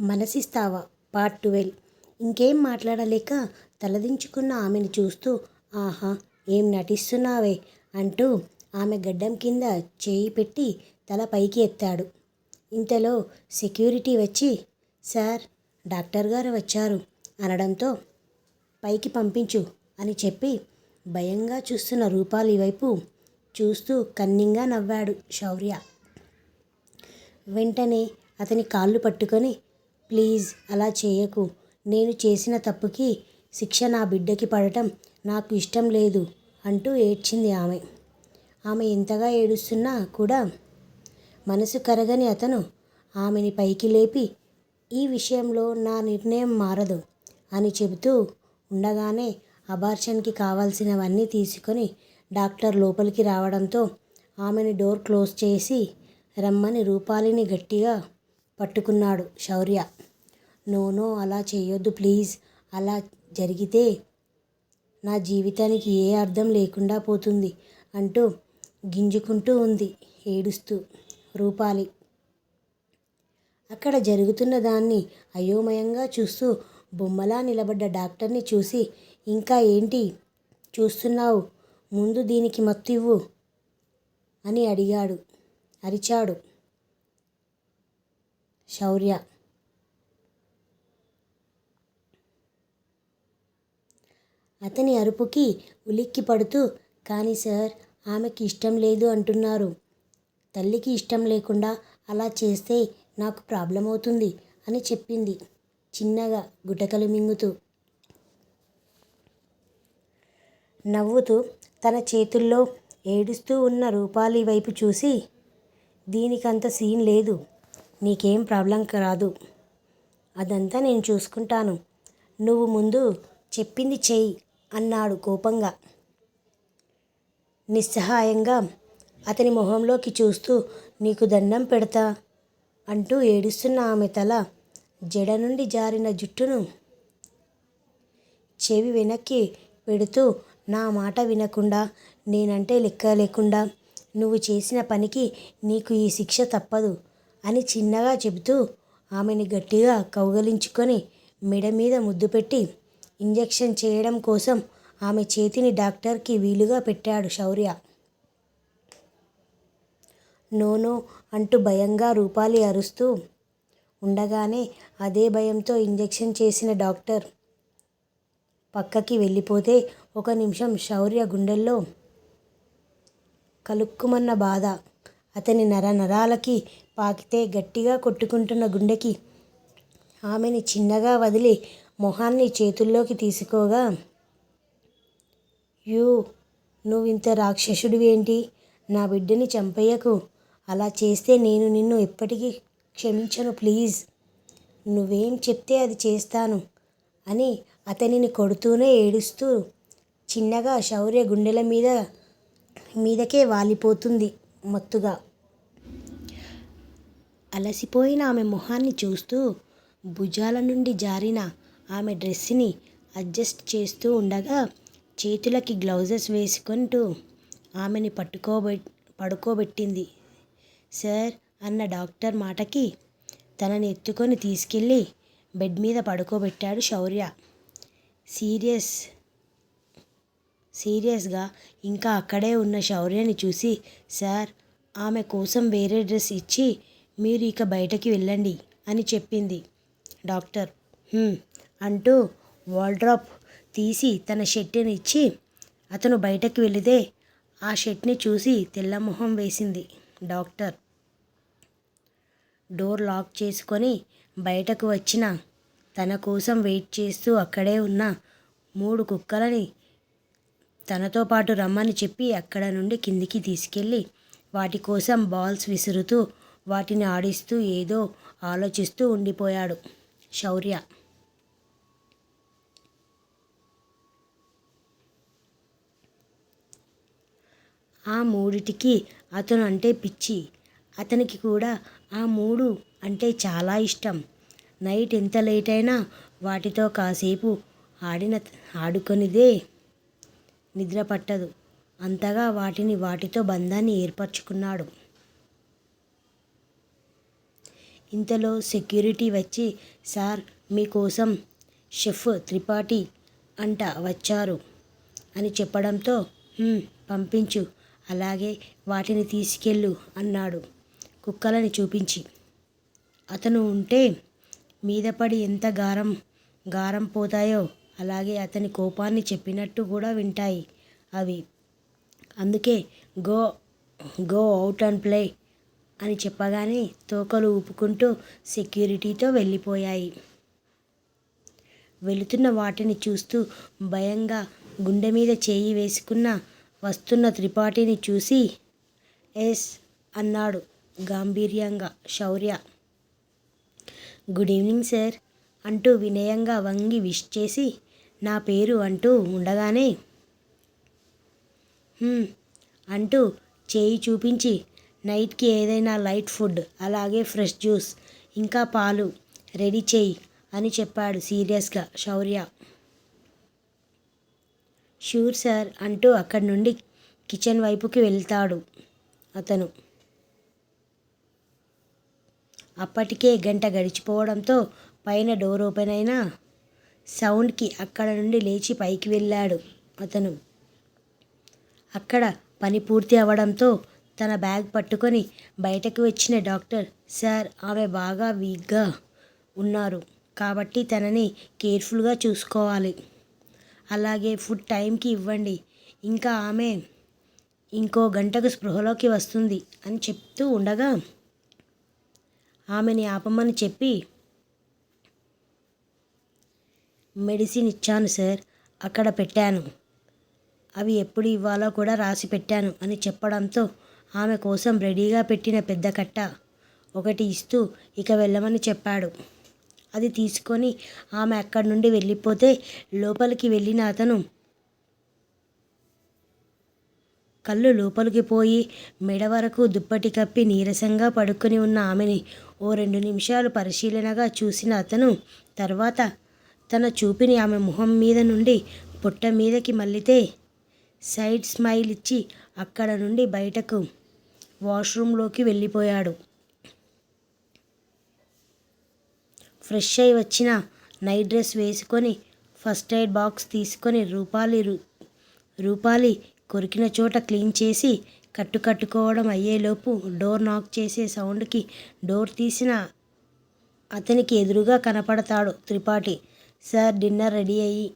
మనసిస్తావా? Part twelve. ఇంకేం మాట్లాడలేక తలదించుకున్న ఆమెను చూస్తూ ఆహా ఏం నటిస్తున్నావే? అంటూ ఆమె గడ్డం కింద చేయి పెట్టి తల పైకి ఎత్తాడు. ఇంతలో సెక్యూరిటీ వచ్చి సార్ డాక్టర్ గారు వచ్చారు అనడంతో పైకి పంపించు అని చెప్పి భయంగా చూస్తున్న రూపాలి వైపు చూస్తూ కన్నింగా నవ్వాడు శౌర్య. వెంటనే అతని కాళ్ళు పట్టుకొని ప్లీజ్ అలా చేయకు. నేను చేసిన తప్పుకి శిక్ష నా బిడ్డకి పడటం నాకు ఇష్టం లేదు అంటూ ఏడ్చింది ఆమె. ఆమె ఎంతగా ఏడుస్తున్నా కూడా మనసు కరగని అతను ఆమెని పైకి లేపి ఈ విషయంలో నా నిర్ణయం మారదు అని చెబుతూ ఉండగానే అబార్షన్కి కావాల్సినవన్నీ తీసుకొని డాక్టర్ లోపలికి రావడంతో ఆమెని డోర్ క్లోజ్ చేసి రమ్మని రూపాలిని గట్టిగా పట్టుకున్నాడు శౌర్య. నో నో అలా చేయొద్దు ప్లీజ్. అలా జరిగితే నా జీవితానికి ఏ అర్థం లేకుండా పోతుంది అంటూ గింజుకుంటూ ఉంది ఏడుస్తూ రూపాలి. అక్కడ జరుగుతున్న దాన్ని అయోమయంగా చూస్తూ బొమ్మలా నిలబడ్డ డాక్టర్ని చూసి ఇంకా ఏంటి? చూస్తున్నావు. ముందు దీనికి మత్తు ఇవ్వు అని అడిగాడు అరిచాడు. శౌర్య. అతని అరుపుకి ఉలిక్కి పడుతూ కానీ సార్ ఆమెకి ఇష్టం లేదు అంటున్నారు. తల్లికి ఇష్టం లేకుండా అలా చేస్తే నాకు ప్రాబ్లం అవుతుంది అని చెప్పింది చిన్నగా గుటకలు మింగుతూ. నవ్వుతూ తన చేతుల్లో ఏడుస్తూ ఉన్న రూపాలి వైపు చూసి దీనికంత సీన్ లేదు. నీకేం ప్రాబ్లం రాదు. అదంతా నేను చూసుకుంటాను. నువ్వు ముందు చెప్పింది చెయ్యి అన్నాడు కోపంగా. నిస్సహాయంగా అతని మొహంలోకి చూస్తూ నీకు దండం పెడతా అంటూ ఏడుస్తున్న ఆమె తల జడ నుండి జారిన జుట్టును చెవి వెనక్కి పెడుతూ నా మాట వినకుండా నేనంటే లెక్క లేకుండా నువ్వు చేసిన పనికి నీకు ఈ శిక్ష తప్పదు. అని చిన్నగా చెబుతూ ఆమెని గట్టిగా కౌగలించుకొని మెడ మీద ముద్దు పెట్టి ఇంజెక్షన్ చేయడం కోసం ఆమె చేతిని డాక్టర్కి వీలుగా పెట్టాడు శౌర్య. నోనో అంటూ భయంగా రూపాలి అరుస్తూ ఉండగానే అదే భయంతో ఇంజెక్షన్ చేసిన డాక్టర్ పక్కకి వెళ్ళిపోతే ఒక నిమిషం శౌర్య గుండెల్లో కలుక్కుమన్న బాధ. అతని నర నరాలకి పాకితే గట్టిగా కొట్టుకుంటున్న గుండెకి ఆమెని చిన్నగా వదిలి మొహాన్ని చేతుల్లోకి తీసుకోగా యూ నువ్వింత రాక్షసుడివేంటి నా బిడ్డని చంపయ్యకు అలా చేస్తే నేను నిన్ను ఎప్పటికీ క్షమించను ప్లీజ్. నువ్వేం చెప్తే అది చేస్తాను అని అతనిని కొడుతూనే ఏడుస్తూ చిన్నగా శౌర్య గుండెల మీద మీదకే వాలిపోతుంది మత్తుగా. అలసిపోయిన ఆమె మొహాన్ని చూస్తూ భుజాల నుండి జారిన ఆమె డ్రెస్ని అడ్జస్ట్ చేస్తూ ఉండగా చేతులకి గ్లౌజెస్ వేసుకుంటూ ఆమెని పట్టుకోబె పడుకోబెట్టింది. సార్ అన్న డాక్టర్ మాటకి తనని ఎత్తుకొని తీసుకెళ్ళి బెడ్ మీద పడుకోబెట్టాడు శౌర్య. సీరియస్ సీరియస్గా ఇంకా అక్కడే ఉన్న శౌర్యని చూసి సార్ ఆమె కోసం వేరే డ్రెస్ ఇచ్చి మీరు ఇక బయటకి వెళ్ళండి అని చెప్పింది. డాక్టర్ అంటూ వాల్డ్రాప్ తీసి తన షర్ట్ని ఇచ్చి అతను బయటకు వెళితే ఆ షర్ట్ని చూసి తెల్లమొహం వేసింది డాక్టర్. డోర్ లాక్ చేసుకొని బయటకు వచ్చిన తన కోసం వెయిట్ చేస్తూ అక్కడే ఉన్న మూడు కుక్కలని తనతో పాటు రమ్మని చెప్పి అక్కడ నుండి కిందికి తీసుకెళ్ళి వాటి కోసం బాల్స్ విసురుతూ వాటిని ఆడిస్తూ ఏదో ఆలోచిస్తూ ఉండిపోయాడు శౌర్య. ఆ మూడిటికి అతను అంటే పిచ్చి. అతనికి కూడా ఆ మూడు అంటే చాలా ఇష్టం. నైట్ ఎంత లేట్ అయినా వాటితో కాసేపు ఆడిన ఆడుకొనిదే నిద్ర పట్టదు. అంతగా వాటిని వాటితో బంధాన్ని ఏర్పరచుకున్నాడు. ఇంతలో సెక్యూరిటీ వచ్చి సార్ మీకోసం షెఫ్ త్రిపాఠి అంట వచ్చారు అని చెప్పడంతో పంపించు అలాగే వాటిని తీసుకెళ్ళు అన్నాడు కుక్కలని చూపించి. అతను ఉంటే మీద పడి ఎంత గారం గారం పోతాయో అలాగే అతని కోపాన్ని చెప్పినట్టు కూడా వింటాయి అవి. అందుకే go go out and play అని చెప్పగానే తోకలు ఊపుకుంటూ సెక్యూరిటీతో వెళ్ళిపోయాయి. వెళుతున్న వాటిని చూస్తూ భయంగా గుండె మీద చేయి వేసుకున్న వస్తున్న త్రిపాఠిని చూసి ఎస్ అన్నాడు గాంభీర్యంగా శౌర్య. గుడ్ ఈవినింగ్ సార్ అంటూ వినయంగా వంగి విష్ చేసి నా పేరు అంటూ ఉండగానే అంటూ చేయి చూపించి నైట్కి ఏదైనా లైట్ ఫుడ్ అలాగే ఫ్రెష్ జ్యూస్ ఇంకా పాలు రెడీ చేయి అని చెప్పాడు సీరియస్గా శౌర్య. షూర్ సార్ అంటూ అక్కడి నుండి కిచెన్ వైపుకి వెళ్తాడు అతను. అప్పటికే గంట గడిచిపోవడంతో పైన డోర్ ఓపెన్ అయిన సౌండ్కి అక్కడ నుండి లేచి పైకి వెళ్ళాడు అతను. అక్కడ పని పూర్తి అవ్వడంతో తన బ్యాగ్ పట్టుకొని బయటకు వచ్చిన డాక్టర్ సార్ ఆమె బాగా వీక్గా ఉన్నారు కాబట్టి తనని కేర్ఫుల్గా చూసుకోవాలి. అలాగే ఫుడ్ టైంకి ఇవ్వండి. ఇంకా ఆమె ఇంకో గంటకు స్పృహలోకి వస్తుంది అని చెప్తూ ఉండగా ఆమెని ఆపమని చెప్పి మెడిసిన్ ఇచ్చాను సార్ అక్కడ పెట్టాను. అవి ఎప్పుడు ఇవ్వాలో కూడా రాసి పెట్టాను అని చెప్పడంతో ఆమె కోసం రెడీగా పెట్టిన పెద్ద కట్ట ఒకటి ఇస్తూ ఇక వెళ్ళమని చెప్పాడు. అది తీసుకొని ఆమె అక్కడి నుండి వెళ్ళిపోతే లోపలికి వెళ్ళిన అతను కళ్ళు లోపలికి పోయి మెడ వరకు దుప్పటి కప్పి నీరసంగా పడుకొని ఉన్న ఆమెని ఓ రెండు నిమిషాలు పరిశీలనగా చూసిన అతను తర్వాత తన చూపిని ఆమె ముఖం మీద నుండి పొట్ట మీదకి మళ్ళితే సైడ్ స్మైల్ ఇచ్చి అక్కడ నుండి బయటకు వాష్రూమ్లోకి వెళ్ళిపోయాడు. ఫ్రెష్ అయి వచ్చిన నైట్ డ్రెస్ వేసుకొని ఫస్ట్ ఎయిడ్ బాక్స్ తీసుకొని రూపాలి రూపాలి కొరికిన చోట క్లీన్ చేసి కట్టు కట్టుకోవడం అయ్యేలోపు డోర్ నాక్ చేసే సౌండ్కి డోర్ తీసిన అతనికి ఎదురుగా కనపడతాడు త్రిపాఠి. సార్ డిన్నర్ రెడీ అయ్యి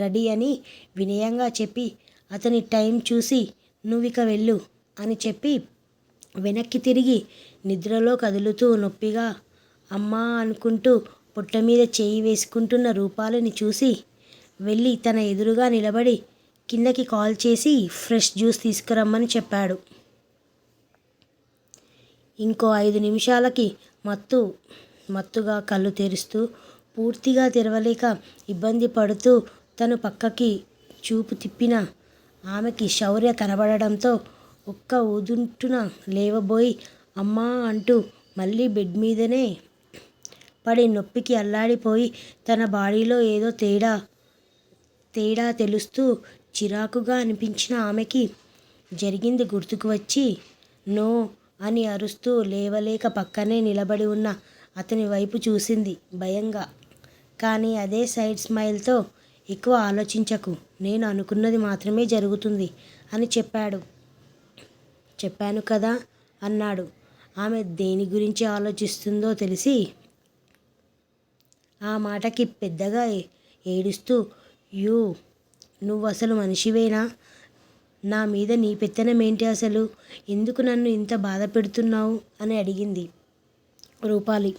రెడీ అని వినయంగా చెప్పి అతని టైం చూసి నువ్విక వెళ్ళు అని చెప్పి వెనక్కి తిరిగి నిద్రలో కదులుతూ నొప్పిగా అమ్మా అనుకుంటూ పొట్ట మీద చేయి వేసుకుంటున్న రూపాలని చూసి వెళ్ళి తన ఎదురుగా నిలబడి కిందకి కాల్ చేసి ఫ్రెష్ జ్యూస్ తీసుకురమ్మని చెప్పాడు. ఇంకో ఐదు నిమిషాలకి మత్తు మత్తుగా కళ్ళు తెరుస్తూ పూర్తిగా తెరవలేక ఇబ్బంది పడుతూ తను పక్కకి చూపు తిప్పిన ఆమెకి శౌర్య కనబడడంతో ఒక్క ఊదుంటున లేవబోయి అమ్మా అంటూ మళ్ళీ బెడ్ మీదనే పడి నొప్పికి అల్లాడిపోయి తన బాడీలో ఏదో తేడా తేడా తెలుస్తూ చిరాకుగా అనిపించిన ఆమెకి జరిగింది గుర్తుకు వచ్చి నో అని అరుస్తూ లేవలేక పక్కనే నిలబడి ఉన్న అతని వైపు చూసింది భయంగా. కానీ అదే సైడ్ స్మైల్తో ఎక్కువ ఆలోచించకు నేను అనుకున్నది మాత్రమే జరుగుతుంది అని చెప్పాడు. చెప్పాను కదా అన్నాడు. ఆమె దేని గురించి ఆలోచిస్తుందో తెలిసి ఆ మాటకి పెద్దగా ఏ- ఏడుస్తూ యూ నువ్వు అసలు మనిషివేనా? నా మీద నీ పెత్తనం ఏంటి అసలు? ఎందుకు నన్ను ఇంత బాధ పెడుతున్నావు? అని అడిగింది రూపాలి.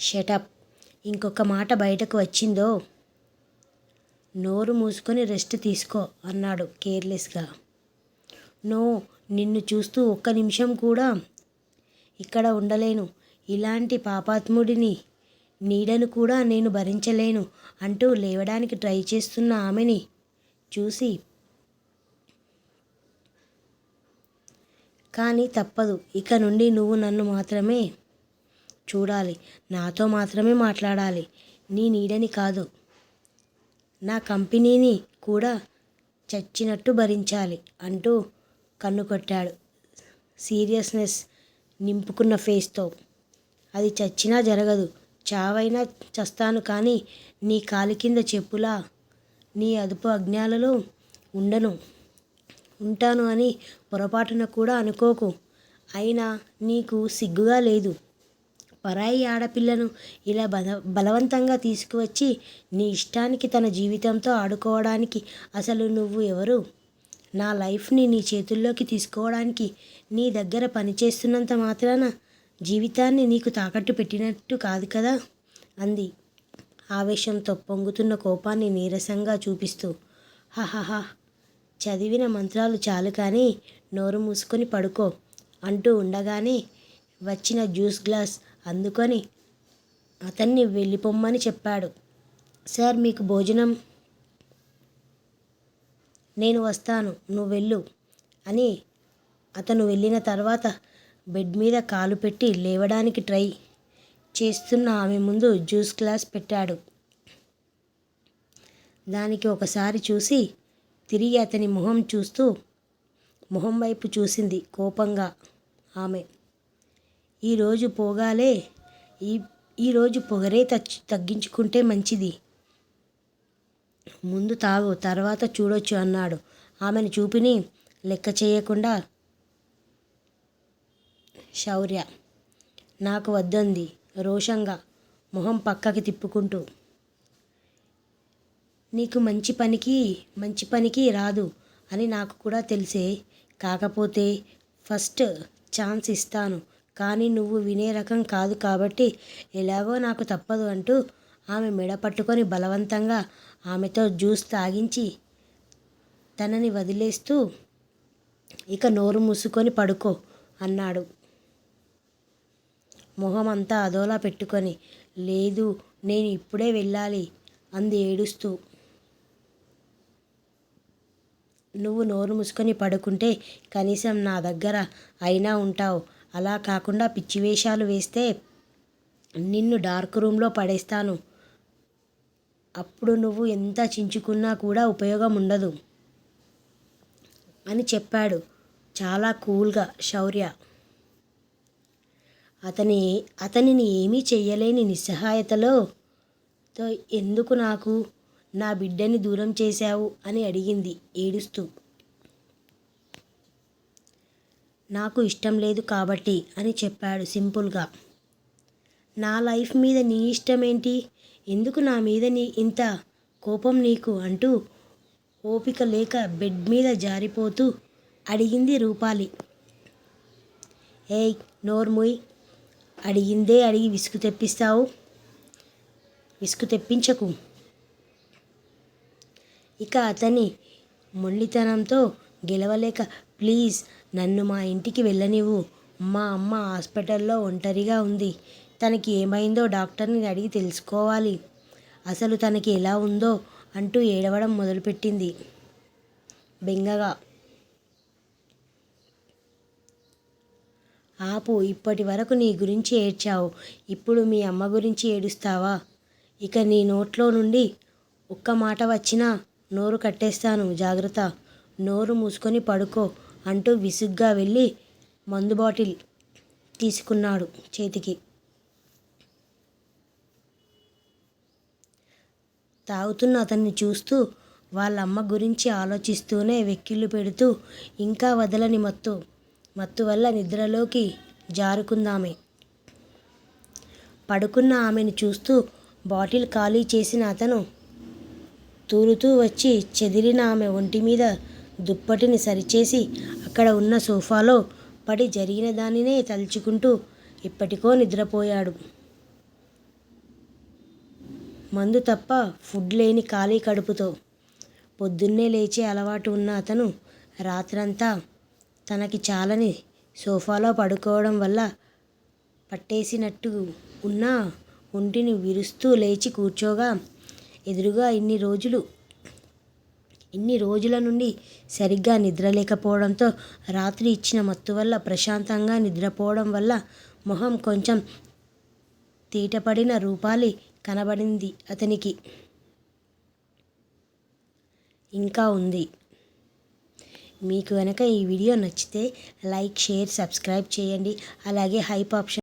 షటప్. ఇంకొక మాట బయటకు వచ్చిందో నోరు మూసుకొని రెస్ట్ తీసుకో అన్నాడు కేర్లెస్గా. నో నిన్ను చూస్తూ ఒక్క నిమిషం కూడా ఇక్కడ ఉండలేను. ఇలాంటి పాపాత్ముడిని నీడను కూడా నేను భరించలేను అంటూ లేవడానికి ట్రై చేస్తున్న ఆమెని చూసి కానీ తప్పదు. ఇక నుండి నువ్వు నన్ను మాత్రమే చూడాలి. నాతో మాత్రమే మాట్లాడాలి. నీ నీడని కాదు. నా కంపెనీని కూడా చచ్చినట్టు భరించాలి అంటూ కన్ను కొట్టాడు. సీరియస్నెస్ నింపుకున్న ఫేస్తో. అది చచ్చినా జరగదు. చావైనా చస్తాను కానీ నీ కాలి కింద చెప్పులా నీ అదుపు అజ్ఞాలలో ఉండను. ఉంటాను అని పొరపాటున కూడా అనుకోకు. అయినా నీకు సిగ్గుగా లేదు. పరాయి ఆడపిల్లను ఇలా బల బలవంతంగా తీసుకువచ్చి నీ ఇష్టానికి తన జీవితంతో ఆడుకోవడానికి అసలు నువ్వు ఎవరు? నా లైఫ్ని నీ చేతుల్లోకి తీసుకోవడానికి నీ దగ్గర పనిచేస్తున్నంత మాత్రాన జీవితాన్ని నీకు తాకట్టు పెట్టినట్టు కాదు కదా? అంది. ఆవేశంతో పొంగుతున్న కోపాన్ని నీరసంగా చూపిస్తూ. హహహా. చదివిన మంత్రాలు చాలు కానీ నోరు మూసుకొని పడుకో అంటూ ఉండగానే వచ్చిన జ్యూస్ గ్లాస్ అందుకని అతన్ని వెళ్ళిపోమ్మని చెప్పాడు. సార్ మీకు భోజనం నేను వస్తాను నువ్వు వెళ్ళు అని అతను వెళ్ళిన తర్వాత బెడ్ మీద కాలు పెట్టి లేవడానికి ట్రై చేస్తున్న ఆమె ముందు జ్యూస్ గ్లాస్ పెట్టాడు. దానికి ఒకసారి చూసి తిరిగి అతని మొహం చూస్తూ మొహం వైపు చూసింది కోపంగా ఆమె. ఈరోజు పోగాలే. ఈ ఈరోజు పొగరే తచ్ తగ్గించుకుంటే మంచిది. ముందు తాగు తర్వాత చూడొచ్చు అన్నాడు. ఆమెను చూపిని లెక్క చేయకుండా శౌర్య. నాకు వద్దంది రోషంగా మొహం పక్కకి తిప్పుకుంటూ. నీకు మంచి పనికి మంచి పనికి రాదు అని నాకు కూడా తెలిసే. కాకపోతే ఫస్ట్ ఛాన్స్ ఇస్తాను. కానీ నువ్వు వినే రకం కాదు కాబట్టి ఎలాగో నాకు తప్పదు అంటూ ఆమె మెడ పట్టుకొని బలవంతంగా ఆమెతో జ్యూస్ తాగించి తనని వదిలేస్తూ ఇక నోరు మూసుకొని పడుకో అన్నాడు. మొహం అంతా అదోలా పెట్టుకొని లేదు నేను ఇప్పుడే వెళ్ళాలి అంది ఏడుస్తూ. నువ్వు నోరు మూసుకొని పడుకుంటే కనీసం నా దగ్గర అయినా ఉంటావు అలా కాకుండా పిచ్చి వేషాలు వేస్తే నిన్ను డార్క్ రూమ్లో పడేస్తాను. అప్పుడు నువ్వు ఎంత చించుకున్నా కూడా ఉపయోగం ఉండదు అని చెప్పాడు. చాలా కూల్గా శౌర్య. అతని అతనిని ఏమీ చెయ్యలేని నిస్సహాయతలో తో ఎందుకు నాకు నా బిడ్డని దూరం చేశావు? అని అడిగింది ఏడుస్తూ. నాకు ఇష్టం లేదు కాబట్టి అని చెప్పాడు సింపుల్గా. నా లైఫ్ మీద నీ ఇష్టం ఏంటి ఎందుకు నా మీద నీ ఇంత కోపం నీకు? అంటూ ఓపిక లేక బెడ్ మీద జారిపోతూ అడిగింది రూపాలి. ఏయ్ నోర్ముయ్ అడిగిందే అడిగి విసుగు తెప్పిస్తావు? విసుగు తెప్పించకు. ఇక అతని మొండితనంతో గెలవలేక ప్లీజ్ నన్ను మా ఇంటికి వెళ్ళనివ్వు. మా అమ్మ హాస్పిటల్లో ఒంటరిగా ఉంది. తనకి ఏమైందో డాక్టర్ని అడిగి తెలుసుకోవాలి. అసలు తనకి ఎలా ఉందో అంటూ ఏడవడం మొదలుపెట్టింది. బెంగగా. ఆపు ఇప్పటి వరకు నీ గురించి ఏడ్చావు. ఇప్పుడు మీ అమ్మ గురించి ఏడుస్తావా? ఇక నీ నోట్లో నుండి ఒక్క మాట వచ్చినా నోరు కట్టేస్తాను. జాగ్రత్త. నోరు మూసుకొని పడుకో. అంటూ విసుగ్గా వెళ్ళి మందు బాటిల్ తీసుకున్నాడు చేతికి. తాగుతున్న అతన్ని చూస్తూ వాళ్ళ అమ్మ గురించి ఆలోచిస్తూనే వెక్కిళ్ళు పెడుతూ ఇంకా వదలని మత్తు మత్తు వల్ల నిద్రలోకి జారుకుందామే. పడుకున్న ఆమెను చూస్తూ బాటిల్ ఖాళీ చేసిన అతను తూలుతూ వచ్చి చెదిరిన ఆమె ఒంటి మీద దుప్పటిని సరిచేసి అక్కడ ఉన్న సోఫాలో పడి జరిగిన దానినే తలుచుకుంటూ ఇప్పటికో నిద్రపోయాడు. మందు తప్ప ఫుడ్ లేని ఖాళీ కడుపుతో పొద్దున్నే లేచే అలవాటు ఉన్న అతను రాత్రంతా తనకి చాలని సోఫాలో పడుకోవడం వల్ల పట్టేసినట్టు ఉన్న ఒంటిని విరుస్తూ లేచి కూర్చోగా ఎదురుగా ఇన్ని రోజులు ఇన్ని రోజుల నుండి సరిగ్గా నిద్రలేకపోవడంతో రాత్రి ఇచ్చిన మత్తు వల్ల ప్రశాంతంగా నిద్రపోవడం వల్ల మొహం కొంచెం తీటపడిన రూపాలి కనబడింది అతనికి. ఇంకా ఉంది. మీకు కనుక ఈ వీడియో నచ్చితే లైక్ షేర్ సబ్స్క్రైబ్ చేయండి. అలాగే హైప్ ఆప్షన్